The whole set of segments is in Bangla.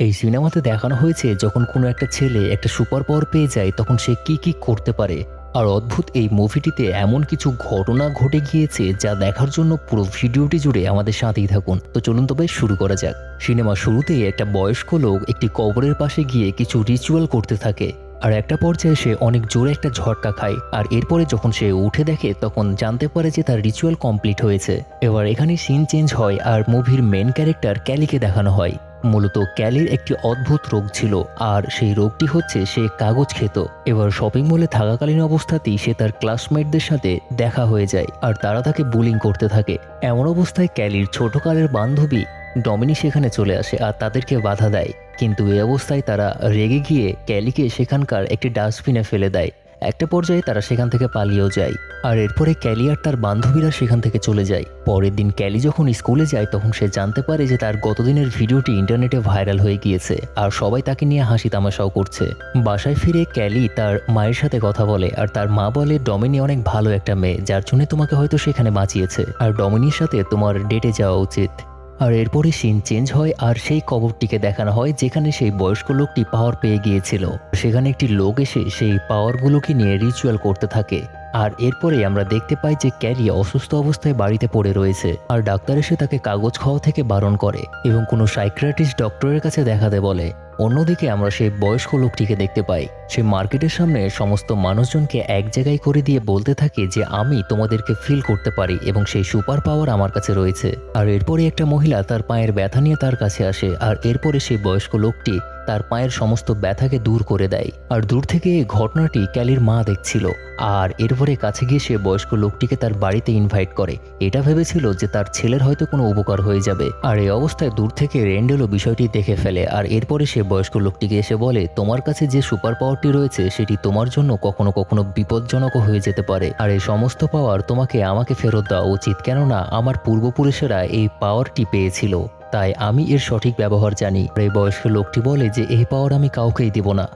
এই সিনেমাতে দেখানো হয়েছে যখন কোনো একটা ছেলে একটা সুপার পাওয়ার পেয়ে যায়, তখন সে কি কি করতে পারে। আর অদ্ভুত এই মুভিটিতে এমন কিছু ঘটনা ঘটে গিয়েছে যা দেখার জন্য পুরো ভিডিওটি জুড়ে আমাদের সাথেই থাকুন। তো চলুন তবে শুরু করা যাক। সিনেমা শুরুতেই একটা বয়স্ক লোক একটি কবরের পাশে গিয়ে কিছু রিচুয়াল করতে থাকে। আর একটা পর্যায়ে সে অনেক জোরে একটা ঝটকা খায়। আর এরপরে যখন সে উঠে দেখে, তখন জানতে পারে যে তার রিচুয়াল কমপ্লিট হয়েছে। এবার এখানে সিন চেঞ্জ হয় আর মুভির মেন ক্যারেক্টার ক্যালিকে দেখানো হয়। মূলত ক্যালির একটি অদ্ভুত রোগ ছিল, আর সেই রোগটি হচ্ছে সে কাগজ খেত। এবার শপিং মলে থাকাকালীন অবস্থাতেই সে তার ক্লাসমেটদের সাথে দেখা হয়ে যায়, আর তারা তাকে বুলিং করতে থাকে। এমন অবস্থায় ক্যালির ছোটকালের বান্ধবী ডমিনি সেখানে চলে আসে আর তাদেরকে বাধা দেয়। কিন্তু এই অবস্থায় তারা রেগে গিয়ে ক্যালিকে সেখানকার একটি ডাস্টবিনে ফেলে দেয়। একটা পর্যায়ে তারা সেখান থেকে পালিয়েও যায়। আর এরপরে ক্যালি আর তার বান্ধবীরা সেখান থেকে চলে যায়। পরের দিন ক্যালি যখন স্কুলে যায়, তখন সে জানতে পারে যে তার গতদিনের ভিডিওটি ইন্টারনেটে ভাইরাল হয়ে গিয়েছে আর সবাই তাকে নিয়ে হাসি তামাশাও করছে। বাসায় ফিরে ক্যালি তার মায়ের সাথে কথা বলে আর তার মা বলে, ডমিনি অনেক ভালো একটা মেয়ে, যার জন্য তোমাকে হয়তো সেখানে বাঁচিয়েছে। আর ডমিনির সাথে তোমার ডেটে যাওয়া উচিত। আর এরপরে সিন চেঞ্জ হয় আর সেই কবরটিকে দেখানো হয় যেখানে সেই বয়স্ক লোকটি পাওয়ার পেয়ে গিয়েছিল। সেখানে একটি লোক এসে সেই পাওয়ারগুলোকে নিয়ে রিচুয়াল করতে থাকে। আর এরপরে আমরা দেখতে পাই যে ক্যারি অসুস্থ অবস্থায় বাড়িতে পড়ে রয়েছে আর ডাক্তার এসে তাকে কাগজ খাওয়া থেকে বারণ করে এবং কোনো সাইক্রাটিস্ট ডক্টরের কাছে দেখাতে বলে। অন্যদিকে আমরা সেই বয়স্ক লোকটিকে দেখতে পাই। সে মার্কেটের সামনে সমস্ত মানুষজনকে এক জায়গায় করে দিয়ে বলতে থাকে যে, আমি তোমাদেরকে ফিল করতে পারি এবং সেই সুপার পাওয়ার আমার কাছে রয়েছে। আর এরপরে একটা মহিলা তার পায়ের ব্যথা নিয়ে তার কাছে আসে। আর এরপরে সেই বয়স্ক লোকটি তার পায়ের সমস্ত ব্যথাকে দূর করে দেয়। আর দূর থেকে এই ঘটনাটি ক্যালির মা দেখছিল। আর এরপরে কাছে গিয়ে সে বয়স্ক লোকটিকে তার বাড়িতে ইনভাইট করে। এটা ভেবেছিল যে তার ছেলের হয়তো কোনো উপকার হয়ে যাবে। আর এই অবস্থায় দূর থেকে রেন্ডেলও বিষয়টি দেখে ফেলে। আর এরপরে সে বয়স্ক লোকটিকে এসে বলে, তোমার কাছে যে সুপার পাওয়ারটি রয়েছে, সেটি তোমার জন্য কখনো কখনো বিপজ্জনকও হয়ে যেতে পারে। আর এই সমস্ত পাওয়ার তোমাকে আমাকে ফেরত দেওয়া উচিত। কেননা, আমার পূর্বপুরুষেরা এই পাওয়ারটি পেয়েছিল। তাই আমি এর সঠিক ব্যবহার জানি। এই বয়স্ক লোকটি বলে যে এই পাওয়ার আমি কাউকেই দিব না।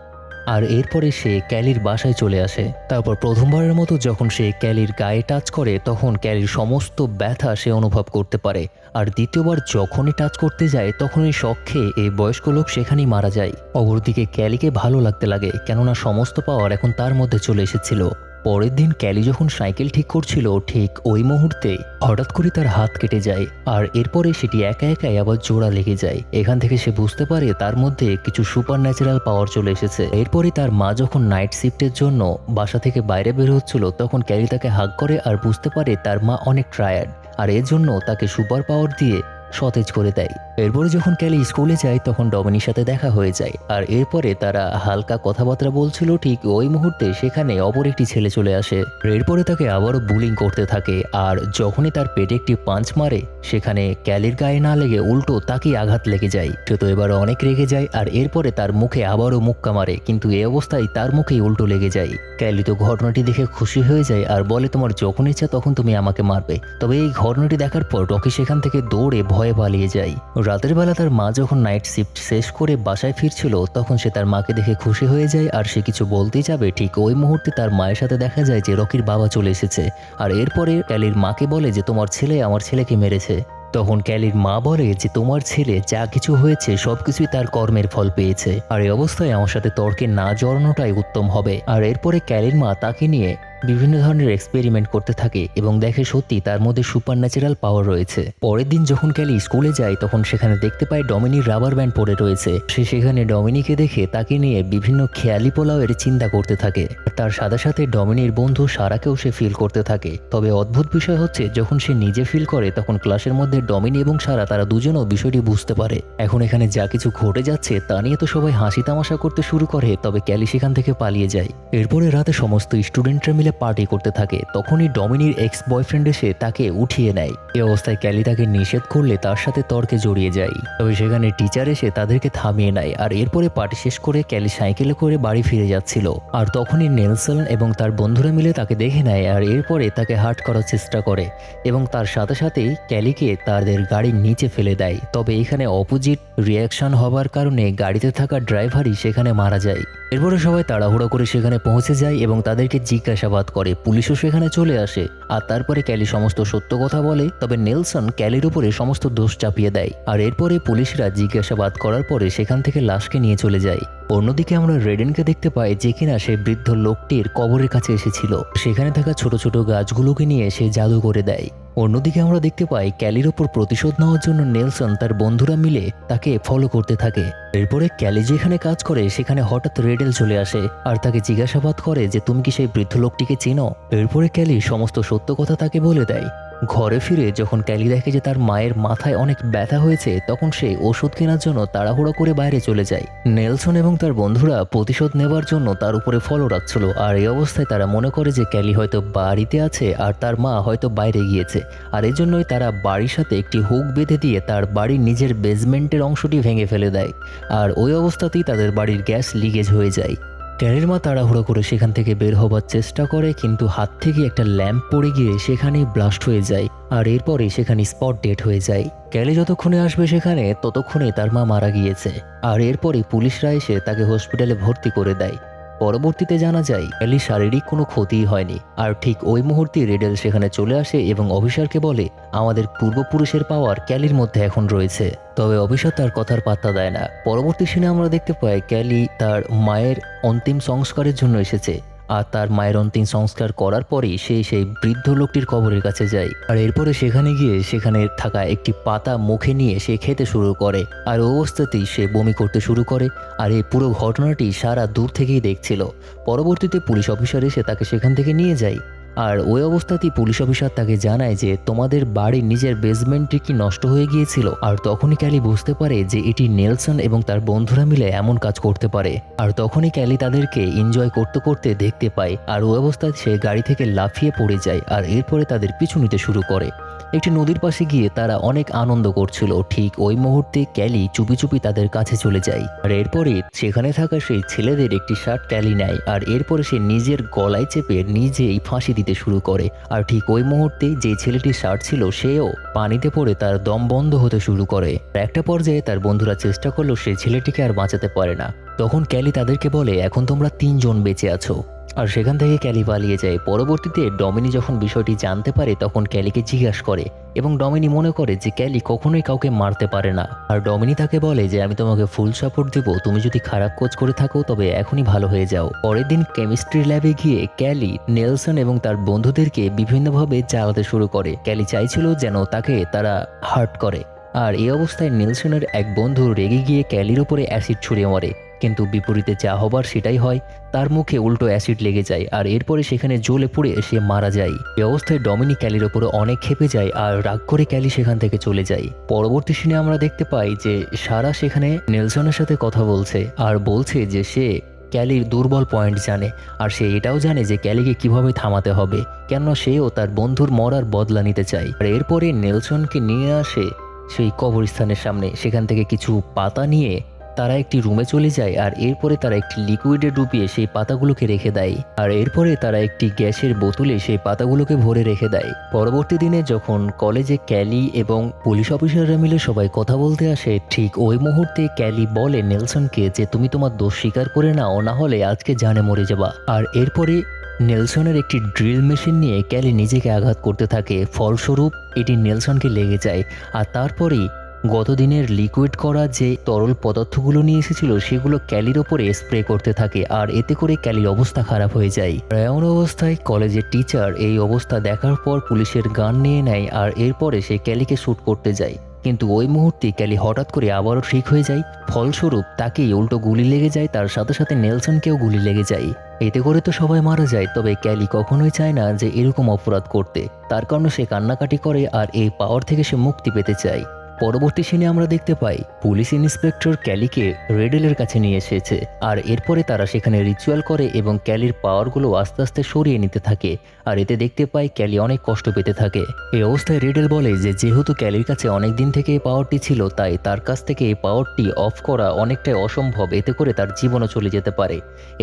আর এরপরে সে ক্যালির বাসায় চলে আসে। তারপর প্রথমবারের মতো যখন সে ক্যালির গায়ে টাচ করে, তখন ক্যালির সমস্ত ব্যথা সে অনুভব করতে পারে। আর দ্বিতীয়বার যখনই টাচ করতে যায়, তখনই শখ এই বয়স্ক লোক সেখানেই মারা যায়। অপরদিকে ক্যালিকে ভালো লাগতে লাগে, কেননা সমস্ত পাওয়ার এখন তার মধ্যে চলে এসেছিল। পরের দিন ক্যালি যখন সাইকেল ঠিক করছিল, ঠিক ওই মুহূর্তে হঠাৎ করে তার হাত কেটে যায় আর এরপরে সেটি একা একাই আবার জোড়া লেগে যায়। এখান থেকে সে বুঝতে পারে তার মধ্যে কিছু সুপার ন্যাচারাল পাওয়ার চলে এসেছে। এরপরে তার মা যখন নাইট শিফটের জন্য বাসা থেকে বাইরে বের হচ্ছিল, তখন ক্যালি তাকে হাক করে আর বুঝতে পারে তার মা অনেক ট্রায়ার্ড আর এর জন্য তাকে সুপার পাওয়ার দিয়ে সতেজ করে দেয়। এরপরে যখন ক্যালি স্কুলে যায়, তখন ডমিনির সাথে দেখা হয়ে যায়। আর এরপরে তারা হালকা কথাবার্তা বলছিল, ঠিক ওই মুহূর্তে সেখানে অপর একটি ছেলে চলে আসে। এরপরে তাকে আবারও বুলিং করতে থাকে, আর যখনই তার পেটে একটি পাঞ্চ মারে, সেখানে ক্যালির গায়ে না লেগে উল্টো তাকেই আঘাত লেগে যায়। সে তো এবার অনেক রেগে যায়, আর এরপরে তার মুখে আবারও মুক্কা মারে, কিন্তু এই অবস্থায় তার মুখেই উল্টো লেগে যায়। ক্যালি তো ঘটনাটি দেখে খুশি হয়ে যায়, আর বলে, তোমার যখন ইচ্ছা তখন তুমি আমাকে মারবে। তবে এই ঘটনাটি দেখার পর রকি সেখান থেকে দৌড়ে ভয়ে পালিয়ে যায়। রাতের বেলা তার মা যখন নাইট শিফট শেষ করে বাসায় ফিরছিল, তখন সে তার মাকে দেখে খুশি হয়ে যায় আর সে কিছু বলতেই যাবে। ঠিক ওই মুহূর্তে তার মায়ের সাথে দেখা যায় যে রকির বাবা চলে এসেছে। আর এরপরে ক্যালির মাকে বলে যে, তোমার ছেলে আমার ছেলেকে মেরেছে। তখন ক্যালির মা বলে যে, তোমার ছেলে যা কিছু হয়েছে সব কিছুই তার কর্মের ফল পেয়েছে। আর এই অবস্থায় আমার সাথে তর্কে না জড়ানোটাই উত্তম হবে। আর এরপরে ক্যালির মা তাকে নিয়ে বিভিন্ন ধরনের এক্সপেরিমেন্ট করতে থাকে এবং দেখে সত্যি তার মধ্যে সুপার ন্যাচারাল পাওয়ার রয়েছে। পরের দিন যখন ক্যালি স্কুলে যায়, তখন সেখানে দেখতে পায় ডমিনির রাবার ব্যান্ড পরে রয়েছে। সে সেখানে ডমিনিকে দেখে তাকে নিয়ে বিভিন্ন খেয়ালি পোলাওয়ের চিন্তা করতে থাকে। তার সাথে সাথে ডমিনির বন্ধু সারাকেও সে ফিল করতে থাকে। তবে অদ্ভুত বিষয় হচ্ছে, যখন সে নিজে ফিল করে, তখন ক্লাসের মধ্যে ডমিনি এবং সারা তারা দুজনও বিষয়টি বুঝতে পারে। এখন এখানে যা কিছু ঘটে যাচ্ছে, তা নিয়ে তো সবাই হাসি তামাশা করতে শুরু করে, তবে ক্যালি সেখান থেকে পালিয়ে যায়। এরপরে রাতে সমস্ত স্টুডেন্টরা মিলে পার্টি করতে থাকে, তখনই ডমিনির এক্স বয়ফ্রেন্ড এসে তাকে উঠিয়ে নেয়। এই অবস্থায় ক্যালি তাকে নিষেধ করলে তার সাথে তর্কে জড়িয়ে যায়। তবে সেখানে টিচার এসে তাদেরকে থামিয়ে নেয় আর এরপরে পার্টি শেষ করে ক্যালি সাইকেলে করে বাড়ি ফিরে যাচ্ছিল। আর তখনই নেলসন এবং তার বন্ধুরা মিলে তাকে দেখে নেয় আর এরপরে তাকে হার্ট করার চেষ্টা করে এবং তার সাথে সাথেই ক্যালিকে তাদের গাড়ির নিচে ফেলে দেয়। তবে এখানে অপোজিট রিয়াকশন হবার কারণে গাড়িতে থাকা ড্রাইভারই সেখানে মারা যায়। এরপরে সবাই তাড়াহুড়ো করে সেখানে পৌঁছে যায় এবং তাদেরকে জিজ্ঞাসাবাদ জিজ্ঞাসাবাদ করে, পুলিশও সেখানে চলে আসে। আর তারপরে ক্যালি সমস্ত সত্য কথা বলে, তবে নেলসন ক্যালির উপরে সমস্ত দোষ চাপিয়ে দেয়। আর এরপরে পুলিশরা জিজ্ঞাসাবাদ করার পরে সেখান থেকে লাশকে নিয়ে চলে যায়। অন্যদিকে আমরা রেডেনকে দেখতে পাই যে কিনা সে বৃদ্ধ লোকটির কবরের কাছে এসেছিল। সেখানে থাকা ছোট ছোট গাছগুলোকে নিয়ে সে জাদু করে দেয়। অন্যদিকে আমরা দেখতে পাই ক্যালির ওপর প্রতিশোধ নেওয়ার জন্য নেলসন তার বন্ধুরা মিলে তাকে ফলো করতে থাকে। এরপরে ক্যালি যেখানে কাজ করে, সেখানে হঠাৎ রেডেল চলে আসে আর তাকে জিজ্ঞাসাবাদ করে যে, তুমি কি সেই বৃদ্ধ লোকটিকে চেনো? এরপরে ক্যালি সমস্ত সত্য কথা তাকে বলে দেয়। ঘরে ফিরে যখন ক্যালি দেখে যে তার মায়ের মাথায় অনেক ব্যথা হয়েছে, তখন সে ওষুধ কেনার জন্য তাড়াহুড়ো করে বাইরে চলে যায়। নেলসন এবং তার বন্ধুরা প্রতিশোধ নেবার জন্য তার উপরে ফলো রাখছিল, আর এই অবস্থায় তারা মনে করে যে ক্যালি হয়তো বাড়িতে আছে আর তার মা হয়তো বাইরে গিয়েছে, আর এই জন্যই তারা বাড়ির সাথে একটি হুক বেঁধে দিয়ে তার বাড়ির নিজের বেসমেন্টের অংশটি ভেঙে ফেলে দেয়, আর ওই অবস্থাতেই তাদের বাড়ির গ্যাস লিকেজ হয়ে যায়। ক্যারির মা তাড়াহুড়ো করে সেখান থেকে বের হবার চেষ্টা করে, কিন্তু হাত থেকে একটা ল্যাম্প পড়ে গিয়ে সেখানেই ব্লাস্ট হয়ে যায় আর এরপরে সেখানে স্পট ডেট হয়ে যায়। ক্যালি যতক্ষণে আসবে সেখানে, ততক্ষণে তার মা মারা গিয়েছে। আর এরপরে পুলিশরা এসে তাকে হসপিটালে ভর্তি করে দেয়। পরবর্তীতে জানা যায় ক্যালি শারীরিক কোনো ক্ষতিই হয়নি। আর ঠিক ওই মুহূর্তে রেডেল সেখানে চলে আসে এবং অফিসারকে বলে, আমাদের পূর্বপুরুষের পাওয়ার ক্যালির মধ্যে এখন রয়েছে। তবে অফিসার তার কথার পাত্তা দেয় না। পরবর্তী সিনে আমরা দেখতে পাই ক্যালি তার মায়ের অন্তিম সংস্কারের জন্য এসেছে। আর তার মায়ের অন্তিম সংস্কার করার পরেই সে সেই বৃদ্ধ লোকটির কবরের কাছে যায়। আর এরপরে সেখানে গিয়ে সেখানে থাকা একটি পাতা মুখে নিয়ে সে খেতে শুরু করে। আর অবস্থাতেই সে বমি করতে শুরু করে। আর এই পুরো ঘটনাটি সারা দূর থেকেই দেখছিল। পরবর্তীতে পুলিশ অফিসার এসে তাকে সেখান থেকে নিয়ে যায়। আর ওই অবস্থাতেই পুলিশ অফিসার তাকে জানায় যে তোমাদের বাড়ির নিজের বেসমেন্টটি কি নষ্ট হয়ে গিয়েছিল, আর তখনই ক্যালি বুঝতে পারে যে এটি নেলসন এবং তার বন্ধুরা মিলে এমন কাজ করতে পারে। আর তখনই ক্যালি তাদেরকে এনজয় করতে করতে দেখতে পায়, আর ওই অবস্থায় সে গাড়ি থেকে লাফিয়ে পড়ে যায়, আর এরপরে তাদের পিছু নিতে শুরু করে। একটি নদীর পাশে গিয়ে তারা অনেক আনন্দ করছিল। ঠিক ওই মুহূর্তে ক্যালি চুপি চুপি তাদের কাছে চলে যায়। আর এরপরে সেখানে থাকা সেই ছেলেদের একটি শার্ট ক্যালি নেয় আর এরপরে সে নিজের গলায় চেপে নিজেই ফাঁসি দিতে শুরু করে। আর ঠিক ওই মুহূর্তে যে ছেলেটির শার্ট ছিল, সেও পানিতে পড়ে তার দম বন্ধ হতে শুরু করে। একটা পর্যায়ে তার বন্ধুরা চেষ্টা করল সেই ছেলেটিকে আর বাঁচাতে পারে না। তখন ক্যালি তাদেরকে বলে, এখন তোমরা তিনজন বেঁচে আছো। আর সেখান থেকে ক্যালি পালিয়ে যায়। পরবর্তীতে ডমিনি যখন বিষয়টি জানতে পারে, তখন ক্যালিকে জিজ্ঞাসা করে এবং ডমিনি মনে করে যে ক্যালি কখনোই কাউকে মারতে পারে না। আর ডমিনি তাকে বলে যে, আমি তোমাকে ফুল সাপোর্ট দেবো। তুমি যদি খারাপ কোচ করে থাকো, তবে এখনই ভালো হয়ে যাও। পরের দিন কেমিস্ট্রি ল্যাবে গিয়ে ক্যালি, নেলসন এবং তার বন্ধুদেরকে বিভিন্নভাবে জ্বালাতে শুরু করে। ক্যালি চাইছিল যেন তাকে তারা হার্ট করে। আর এই অবস্থায় নেলসনের এক বন্ধু রেগে গিয়ে ক্যালির উপরে অ্যাসিড ছুঁড়ে মারে। কিন্তু বিপরীতে যা হবার সেটাই হয়, তার মুখে উল্টো অ্যাসিড লেগে যায় আর এরপরে সেখানে জ্বলে পুড়ে সে মারা যায়। এই অবস্থায় ডমিনিক ক্যালির ওপরে অনেক খেপে যায় আর রাগ করে ক্যালি সেখান থেকে চলে যায়। পরবর্তী সিনে আমরা দেখতে পাই যে সারা সেখানে নেলসনের সাথে কথা বলছে আর বলছে যে সে ক্যালির দুর্বল পয়েন্ট জানে আর সে এটাও জানে যে ক্যালিকে কীভাবে থামাতে হবে, কেননা সেও তার বন্ধুর মরার বদলা নিতে চায়। আর এরপরে নেলসনকে নিয়ে আসে সেই কবরস্থানের সামনে, সেখান থেকে কিছু পাতা নিয়ে তারা একটি রুমে চলে যায় আর এরপরে তারা একটি লিকুইডে ডুবিয়ে সেই পাতাগুলোকে রেখে দেয়। আর এরপরে তারা একটি গ্যাসের বোতলে সেই পাতাগুলোকে ভরে রেখে দেয়। পরবর্তী দিনে যখন কলেজে ক্যালি এবং পুলিশ অফিসাররা মিলে সবাই কথা বলতে আসে, ঠিক ওই মুহূর্তে ক্যালি বলে নেলসনকে যে, তুমি তোমার দোষ স্বীকার করে নাও, না হলে আজকে জানে মরে যাবা। আর এরপরে নেলসনের একটি ড্রিল মেশিন নিয়ে ক্যালি নিজেকে আঘাত করতে থাকে। ফলস্বরূপ, এটি নেলসনকে লেগে যায়। আর তারপরেই গতদিনের লিকুইড করা যে তরল পদার্থগুলো নিয়ে এসেছিল, সেগুলো ক্যালির ওপরে স্প্রে করতে থাকে, আর এতে করে ক্যালির অবস্থা খারাপ হয়ে যায়। এমন অবস্থায় কলেজের টিচার এই অবস্থা দেখার পর পুলিশের গান নিয়ে নেয়, আর এরপরে সে ক্যালিকে শ্যুট করতে যায়। কিন্তু ওই মুহূর্তে ক্যালি হঠাৎ করে আবারও ঠিক হয়ে যায়, ফলস্বরূপ তাকেই উল্টো গুলি লেগে যায়, তার সাথে সাথে নেলসনকেও গুলি লেগে যায়। এতে করে তো সবাই মারা যায়, তবে ক্যালি কখনোই চায় না যে এরকম অপরাধ করতে। তার কারণে সে কান্নাকাটি করে, আর এই পাওয়ার থেকে সে মুক্তি পেতে চায়। পরবর্তী সিনে আমরা দেখতে পাই, পুলিশ ইন্সপেক্টর ক্যালিকে রেডেলের কাছে নিয়ে এসেছে, আর এরপরে তারা সেখানে রিচুয়াল করে এবং ক্যালির পাওয়ারগুলো আস্তে আস্তে সরিয়ে নিতে থাকে, আর এতে দেখতে পাই ক্যালি অনেক কষ্ট পেতে থাকে। এই অবস্থায় রেডেল বলে যে, যেহেতু ক্যালির কাছে অনেক দিন থেকে এই পাওয়ারটি ছিল, তাই তার কাছ থেকে এই পাওয়ারটি অফ করা অনেকটাই অসম্ভব, এতে করে তার জীবনও চলে যেতে পারে।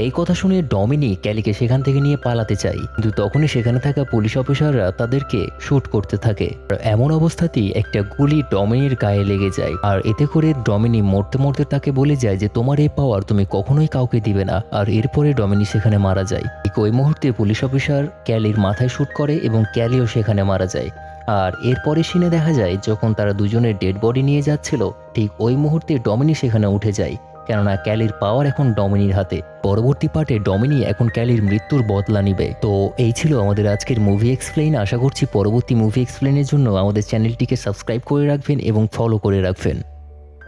এই কথা শুনে ডমিনি ক্যালিকে সেখান থেকে নিয়ে পালাতে চাই কিন্তু তখনই সেখানে থাকা পুলিশ অফিসাররা তাদেরকে শ্যুট করতে থাকে। এমন অবস্থাতেই একটা গুলি ডমিনি ডমিনির গায়ে লেগে যায়। আর এতে করে ডমিনি মরতে মরতে তাকে বলে যায় যে, তোমার এই পাওয়ার তুমি কখনোই কাউকে দিবে না। আর এরপরে ডমিনি সেখানে মারা যায়। ঠিক ওই মুহূর্তে পুলিশ অফিসার ক্যালির মাথায় শ্যুট করে এবং ক্যালিও সেখানে মারা যায়। আর এরপরে সিনে দেখা যায়, যখন তারা দুজনের ডেড বডি নিয়ে যাচ্ছিল, ঠিক ওই মুহূর্তে ডমিনি সেখানে উঠে যায়। কেননা ক্যালির পাওয়ার এখন ডমিনির হাতে। পরবর্তী পার্টে ডমিনি এখন ক্যালির মৃত্যুর বদলা নিবে। তো এই ছিল আমাদের আজকের মুভি এক্সপ্লেন আশা করছি পরবর্তী মুভি এক্সপ্লেনের জন্য আমাদের চ্যানেলটিকে সাবস্ক্রাইব করে রাখবেন এবং ফলো করে রাখবেন।